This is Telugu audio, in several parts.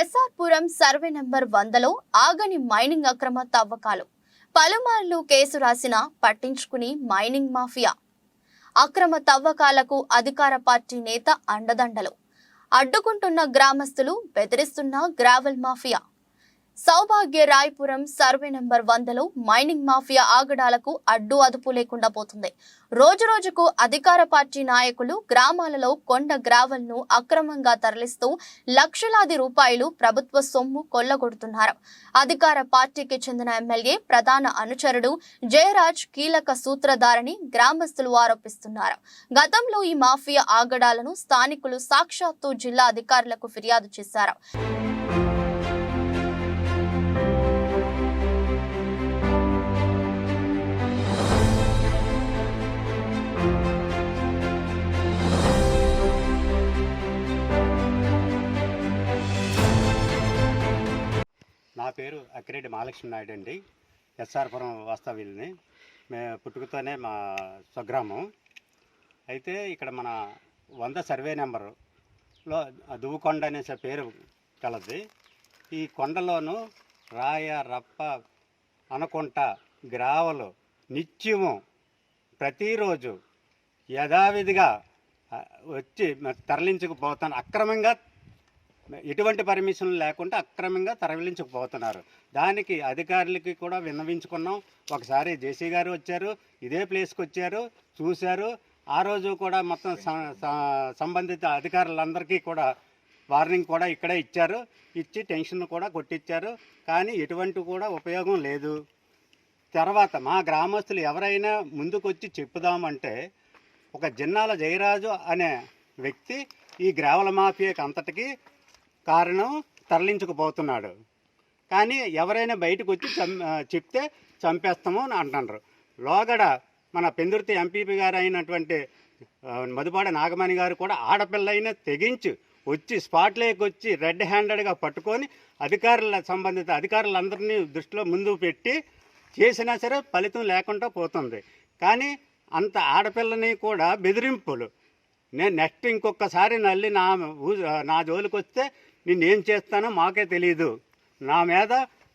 ఎస్ఆర్పురం సర్వే నెంబర్ వందలో ఆగని మైనింగ్ అక్రమ తవ్వకాలు. పలుమార్లు కేసు రాసిన పట్టించుకుని మైనింగ్ మాఫియా. అక్రమ తవ్వకాలకు అధికార పార్టీ నేత అండదండలు. అడ్డుకుంటున్న గ్రామస్తులు బెదిరిస్తున్న gravel mafia. Saubhagya Rayapuram survey number వందలో మైనింగ్ మాఫియా ఆగడాలకు అడ్డు అదుపు లేకుండా పోతుంది. రోజు రోజుకు అధికార పార్టీ నాయకులు గ్రామాలలో కొండ గ్రావల్ను అక్రమంగా తరలిస్తూ లక్షలాది రూపాయలు ప్రభుత్వ సొమ్ము కొల్లగొడుతున్నారు. అధికార పార్టీకి చెందిన ఎమ్మెల్యే ప్రధాన అనుచరుడు జయరాజ్ కీలక సూత్రధారని గ్రామస్తులు ఆరోపిస్తున్నారు. గతంలో ఈ మాఫియా ఆగడాలను స్థానికులు సాక్షాత్తు జిల్లా అధికారులకు ఫిర్యాదు చేశారు. మహాలక్ష్మి నాయుడు అండి ఎస్ఆర్పురం వాస్తవ్యుల్ని మేము పుట్టుకతోనే మా స్వగ్రామం. అయితే ఇక్కడ మన వంద సర్వే నెంబరులో దువ్వుకొండ అనే పేరు కలది. ఈ కొండలోను రాయ రప్ప అనకుంట గ్రావలు నిత్యము ప్రతిరోజు యథావిధిగా వచ్చి తరలించకపోతాను తరలించుకుపోతాను. అక్రమంగా ఎటువంటి పర్మిషన్ లేకుండా అక్రమంగా తరలించకపోతున్నారు. దానికి అధికారులకి కూడా విన్నవించుకున్నాం. ఒకసారి జేసీ గారు వచ్చారు ఇదే ప్లేస్కి వచ్చారు చూశారు. ఆ రోజు కూడా మొత్తం స- సంబంధిత అధికారులందరికీ కూడా వార్నింగ్ కూడా ఇక్కడే ఇచ్చారు. ఇచ్చి టెన్షన్ కూడా కొట్టించారు కానీ ఎటువంటి కూడా ఉపయోగం లేదు. తర్వాత మా గ్రామస్తులు ఎవరైనా ముందుకొచ్చి చెప్పుదామంటే ఒక జిన్నాల జయరాజు అనే వ్యక్తి ఈ గ్రావల మాఫియాకి అంతటికి కారణం తరలించకపోతున్నాడు. కానీ ఎవరైనా బయటకు వచ్చి చెప్తే చంపేస్తాము అని అంటున్నారు. లోగడ మన పెందుర్తి ఎంపీపీ గారు అయినటువంటి మధుపాడ నాగమణి గారు కూడా ఆడపిల్ల అయినా తెగించి వచ్చి స్పాట్లోకి వచ్చి రెడ్ హ్యాండెడ్గా పట్టుకొని అధికారుల సంబంధిత అధికారులందరినీ దృష్టిలో ముందు పెట్టి చేసినా సరే ఫలితం లేకుండా పోతుంది. కానీ అంత ఆడపిల్లని కూడా బెదిరింపులు. నేను నెక్స్ట్ ఇంకొకసారి నల్లి నా ఊ- నా జోలికి వస్తే నిన్నేం చేస్తానో మాకే తెలియదు నా మీద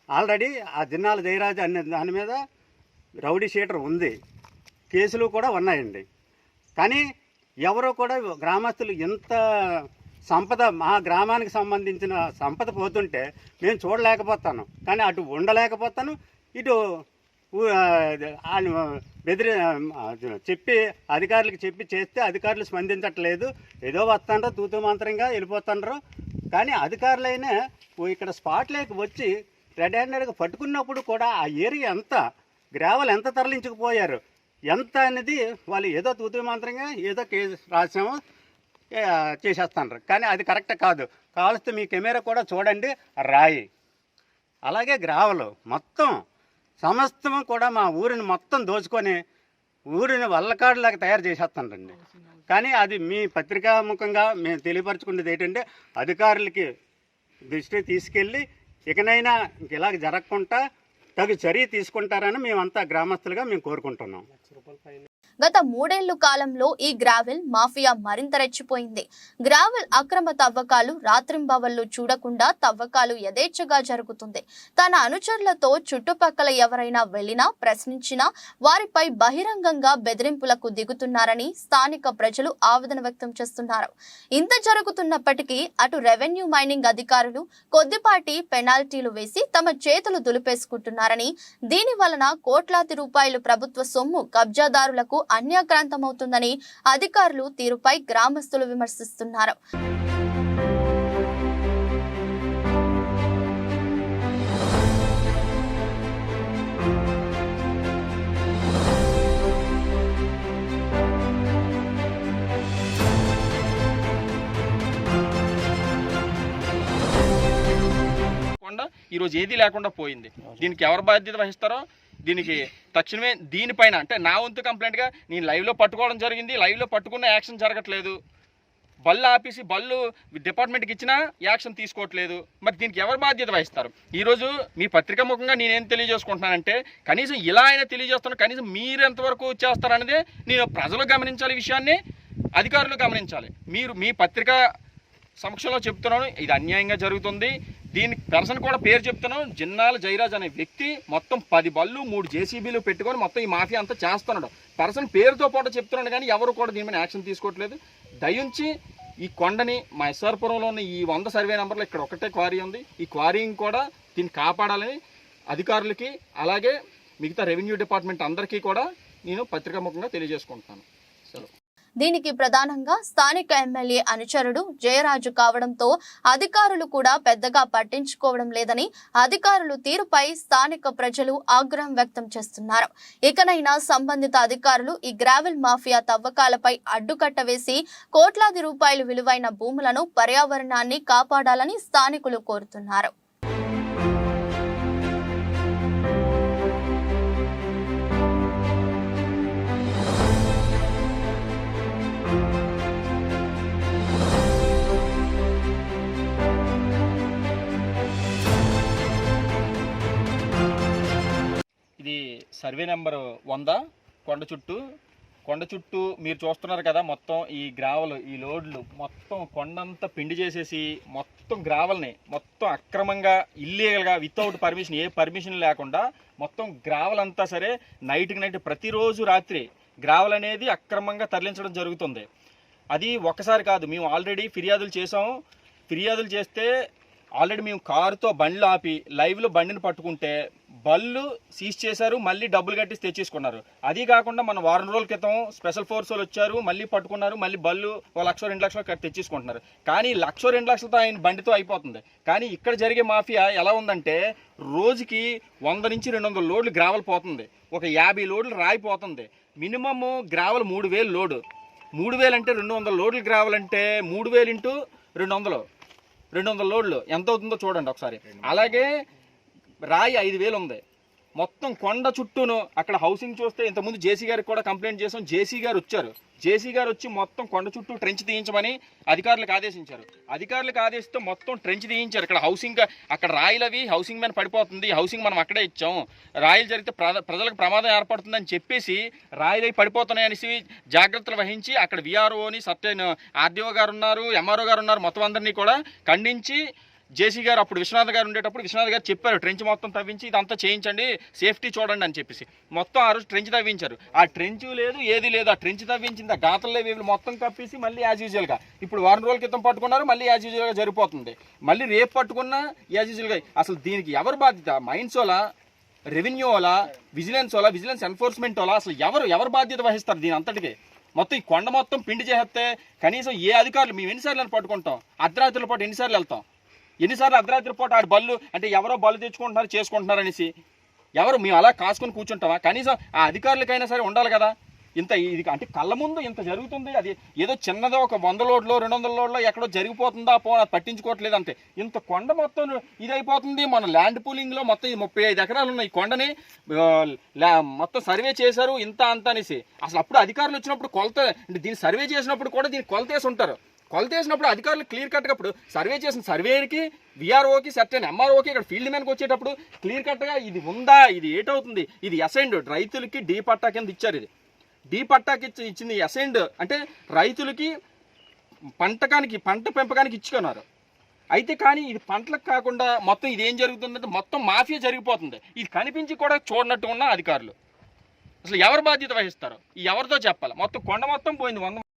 ఆల్రెడీ ఆ దిన్నాల జయరాజు అనే దాని మీద రౌడీ షీటర్ ఉంది. కేసులు కూడా ఉన్నాయండి. కానీ ఎవరో కూడా గ్రామస్తులు ఎంత సంపద మా గ్రామానికి సంబంధించిన సంపద పోతుంటే నేను చూడలేకపోతాను. కానీ అటు ఉండలేకపోతాను. ఇటు ఆ, బెదిరి చెప్పి అధికారులకు చెప్పి చేస్తే అధికారులు స్పందించట్లేదు. ఏదో వస్తాండ్రో తూతు మంత్రంగా వెళ్ళిపోతాండ్రో. కానీ అధికారులైనా ఇక్కడ ఇక్కడ స్పాట్లోకి వచ్చి రెడ్ హ్యాండెడ్గా పట్టుకున్నప్పుడు కూడా ఆ ఏరియా ఎంత గ్రావెల్ ఎంత తరలించుకుపోయారు ఎంత అనేది వాళ్ళు ఏదో తూతు మంత్రంగా ఏదో కేసు రాసాము చేసేస్తాను చేసేస్తాండ్రు. కానీ అది కరెక్ట్ కాదు. కావలిస్తే మీ కెమెరా కూడా చూడండి రాయి. అలాగే గ్రావలు మొత్తం సమస్తం కూడా మా ఊరిని మొత్తం దోచుకొని ఊరిని వల్లకాడులాగా తయారు చేసేస్తానండి. కానీ అది మీ పత్రికాముఖంగా మేము తెలియపరచుకునేది ఏంటంటే అధికారులకి దృష్టి తీసుకెళ్ళి ఇకనైనా ఇలాగ జరగకుండా తగు చర్య తీసుకుంటారని మేమంతా గ్రామస్తులుగా మేము కోరుకుంటున్నాం. గత మూడేళ్ళు కాలంలో ఈ గ్రావెల్ మాఫియా మరింత రెచ్చిపోయింది. గ్రావెల్ అక్రమ తవ్వకాలు రాత్రింబవళ్ళు చూడకుండా తవ్వకాలు యథేచ్ఛగా జరుగుతుంది. తన అనుచరులతో చుట్టుపక్కల ఎవరైనా వెళ్ళినా ప్రశ్నించినా వారిపై బహిరంగంగా బెదిరింపులకు దిగుతున్నారని స్థానిక ప్రజలు ఆవేదన వ్యక్తం చేస్తున్నారు. ఇంత జరుగుతున్నప్పటికీ అటు రెవెన్యూ మైనింగ్ అధికారులు కొద్దిపాటి పెనాల్టీలు వేసి తమ చేతులు దులిపేసుకుంటున్నారని దీని వలన కోట్లాది రూపాయలు ప్రభుత్వ సొమ్ము కబ్జాదారులకు అన్యాక్రాంతమవుతుందని అధికారులు తీరుపై గ్రామస్తులు విమర్శిస్తున్నారు. లేకుండా ఈరోజు ఏది లేకుండా పోయింది. దీనికి ఎవరు బాధ్యత వహిస్తారో దీనికి తక్షణమే దీనిపైన అంటే నా వంతు కంప్లైంట్గా నేను లైవ్లో పట్టుకోవడం జరిగింది లైవ్లో పట్టుకున్న యాక్షన్ జరగట్లేదు. బళ్ళు ఆపేసి బళ్ళు డిపార్ట్మెంట్కి ఇచ్చినా యాక్షన్ తీసుకోవట్లేదు. మరి దీనికి ఎవరు బాధ్యత వహిస్తారు? ఈరోజు మీ పత్రికా ముఖంగా నేనేం తెలియజేసుకుంటున్నానంటే కనీసం ఇలా అయినా తెలియజేస్తున్నాను కనీసం మీరు ఎంతవరకు చేస్తారనేది నేను ప్రజలు గమనించాలి విషయాన్ని అధికారులు గమనించాలి. మీరు మీ పత్రికా సమక్షంలో చెప్తున్నాను. ఇది అన్యాయంగా జరుగుతుంది. దీని పెర్సన్ కూడా పేరు చెప్తున్నాను. జిన్నాల జయరాజ్ అనే వ్యక్తి మొత్తం పది బళ్ళు మూడు జేసీబీలు పెట్టుకొని మొత్తం ఈ మాఫియా అంతా చేస్తున్నాడు. పెర్సన్ పేరుతో పాటు చెప్తున్నాడు కానీ ఎవరు కూడా దీని మీద యాక్షన్ తీసుకోవట్లేదు. దయించి ఈ కొండని మా ఎస్ఆర్పురంలో ఉన్న ఈ వంద సర్వే నెంబర్లో ఇక్కడ ఒకటే క్వారీ ఉంది. ఈ క్వారీని కూడా దీన్ని కాపాడాలని అధికారులకి అలాగే మిగతా రెవెన్యూ డిపార్ట్మెంట్ అందరికీ కూడా నేను పత్రికాముఖంగా తెలియజేసుకుంటున్నాను. దీనికి ప్రధానంగా స్థానిక ఎమ్మెల్యే అనుచరుడు జయరాజు కావడంతో అధికారులు కూడా పెద్దగా పట్టించుకోవడం లేదని అధికారులు తీరుపై స్థానిక ప్రజలు ఆగ్రహం వ్యక్తం చేస్తున్నారు. ఇకనైనా సంబంధిత అధికారులు ఈ గ్రావెల్ మాఫియా తవ్వకాలపై అడ్డుకట్ట వేసి కోట్లాది రూపాయలు విలువైన భూములను పర్యావరణాన్ని కాపాడాలని స్థానికులు కోరుతున్నారు. ఇది సర్వే నెంబర్ వంద కొండ చుట్టూ. కొండ చుట్టూ మీరు చూస్తున్నారు కదా మొత్తం ఈ గ్రావెల్ ఈ లోడ్లు మొత్తం కొండంతా పిండి చేసేసి మొత్తం గ్రావెల్ని మొత్తం అక్రమంగా ఇల్లీగల్గా వితౌట్ పర్మిషన్ ఏ పర్మిషన్ లేకుండా మొత్తం గ్రావెల్ అంతా సరే నైట్కి నైట్ ప్రతిరోజు రాత్రి గ్రావెల్ అనేది అక్రమంగా తరలించడం జరుగుతుంది. అది ఒక్కసారి కాదు మేము ఆల్రెడీ ఫిర్యాదులు చేసాము ఫిర్యాదులు చేస్తే ఆల్రెడీ మేము కారుతో బండ్లు ఆపి లైవ్లో బండిని పట్టుకుంటే బళ్ళు సీజ్ చేశారు మళ్ళీ డబ్బులు కట్టి తెచ్చేసుకున్నారు. అది కాకుండా మన వారం రోజుల క్రితం స్పెషల్ ఫోర్స్ వాళ్ళు వచ్చారు మళ్ళీ పట్టుకున్నారు మళ్ళీ బళ్ళు ఒక లక్ష రెండు లక్షలు కట్టి తెచ్చేసుకుంటున్నారు. కానీ లక్ష రెండు లక్షలతో ఆయన బండితో అయిపోతుంది. కానీ ఇక్కడ జరిగే మాఫియా ఎలా ఉందంటే రోజుకి వంద నుంచి రెండు వందల లోడ్లు గ్రావెల్ పోతుంది. ఒక యాభై లోడ్లు రాయిపోతుంది మినిమము మినిమమ్ గ్రావెల్ మూడు వేలు లోడు. మూడు వేలు అంటే రెండు వందల లోడ్లు గ్రావెల్ అంటే మూడు వేలు ఇంటూ రెండు వందలు. రెండు వందల లోడ్లు. ఎంత అవుతుందో చూడండి ఒకసారి. అలాగే రాయి ఐదు వేలు ఉంది. మొత్తం కొండ చుట్టూను అక్కడ హౌసింగ్ చూస్తే ఇంతకుముందు జేసీ గారికి కూడా కంప్లైంట్ చేసాం జేసీ గారు వచ్చారు. జేసీ గారు వచ్చి మొత్తం కొండ చుట్టూ ట్రెంచ్ తీయించమని అధికారులకు ఆదేశించారు. అధికారులకు ఆదేశిస్తే మొత్తం ట్రెంచ్ తీయించారు. ఇక్కడ హౌసింగ్ అక్కడ రాయిలు అవి హౌసింగ్ మీద పడిపోతుంది. హౌసింగ్ మనం అక్కడే ఇచ్చాం. రాయిలు జరిగితే ప్రజలకు ప్రమాదం ఏర్పడుతుందని చెప్పేసి రాయిలు అవి పడిపోతున్నాయి అనేసి జాగ్రత్తలు వహించి అక్కడ విఆర్ఓని సత్యన్ ఆర్డీఓ గారు ఉన్నారు ఎంఆర్ఓ గారు ఉన్నారు మొత్తం అందరినీ కూడా ఖండించి జేసీ గారు అప్పుడు విశ్వనాథ్ గారు ఉండేటప్పుడు విశ్వనాథ్ గారు చెప్పారు ట్రెంచ్ మొత్తం తవ్వించి ఇదంతా చేయించండి సేఫ్టీ చూడండి అని చెప్పేసి. మొత్తం ఆ రోజు ట్రెంచ్ తవ్వించారు. ఆ ట్రెంచ్ లేదు ఏది లేదు ఆ ట్రెంచ్ తవ్వించింది ఆ గాతల్లో వీళ్ళు మొత్తం కప్పేసి మళ్ళీ యాజ్ యూజువల్గా ఇప్పుడు వారం రోజుల క్రితం పట్టుకున్నారు మళ్ళీ యాజ్ యూజువల్గా జరిగిపోతుంది. మళ్ళీ రేపు పట్టుకున్నా యాజ్ యూజువల్గా అసలు దీనికి ఎవరు బాధ్యత? మైన్స్ వాళ్ళ? రెవెన్యూ వాళ్ళ? విజిలెన్స్ వాళ్ళ? విజిలెన్స్ ఎన్ఫోర్స్మెంట్ వాళ్ళ? అసలు ఎవరు ఎవరు బాధ్యత వహిస్తారు దీని అంతటికి? మొత్తం ఈ కొండ మొత్తం పిండి చేస్తే కనీసం ఏ అధికారులు మేము ఎన్నిసార్లు పట్టుకుంటాం అర్ధరాత్రుల పాటు ఎన్నిసార్లు వెళ్తాం? ఎన్నిసార్లు అర్ధరాత్రి పూట ఆడు బళ్ళు అంటే ఎవరో బళ్ళు తెచ్చుకుంటున్నారు చేసుకుంటున్నారు అనేసి. ఎవరు? మేము అలా కాసుకొని కూర్చుంటామా? కనీసం ఆ అధికారులకైనా సరే ఉండాలి కదా. ఇంత ఇది అంటే కళ్ళ ముందు ఇంత జరుగుతుంది. అది ఏదో చిన్నదో ఒక వంద లోడ్లో రెండు వందల లోడ్లో ఎక్కడో జరిగిపోతుందా పో అది పట్టించుకోవట్లేదు అంతే. ఇంత కొండ మొత్తం ఇదైపోతుంది. మన ల్యాండ్ పూలింగ్లో మొత్తం ఈ ముప్పై ఐదు ఎకరాలు ఉన్నాయి. ఈ కొండని మొత్తం సర్వే చేశారు ఇంత అంత అనేసి. అసలు అప్పుడు అధికారులు వచ్చినప్పుడు కొలత అంటే దీన్ని సర్వే చేసినప్పుడు కూడా దీన్ని కొలతేసి ఉంటారు. కొలత వేసినప్పుడు అధికారులు క్లియర్ కట్గా ఇప్పుడు సర్వే చేసిన సర్వేకి విఆర్ఓకి సర్టెన్ ఎంఆర్ఓకి ఇక్కడ ఫీల్డ్ మ్యాన్కి వచ్చేటప్పుడు క్లియర్ కట్గా ఇది ఉందా ఇది ఏటవుతుంది ఇది అసైన్డ్ రైతులకి డీ పట్టా కింద ఇచ్చారు ఇది. డీ పట్టాకి ఇచ్చింది అసైన్డ్ అంటే రైతులకి పంటకానికి పంట పెంపకానికి ఇచ్చుకున్నారు. అయితే కానీ ఇది పంటలకు కాకుండా మొత్తం ఇది ఏం జరుగుతుందంటే మొత్తం మాఫియా జరిగిపోతుంది. ఇది కనిపించి కూడా చూడనట్టు ఉన్న అధికారులు. అసలు ఎవరు బాధ్యత వహిస్తారు? ఎవరితో చెప్పాలి? మొత్తం కొండ మొత్తం పోయింది వంద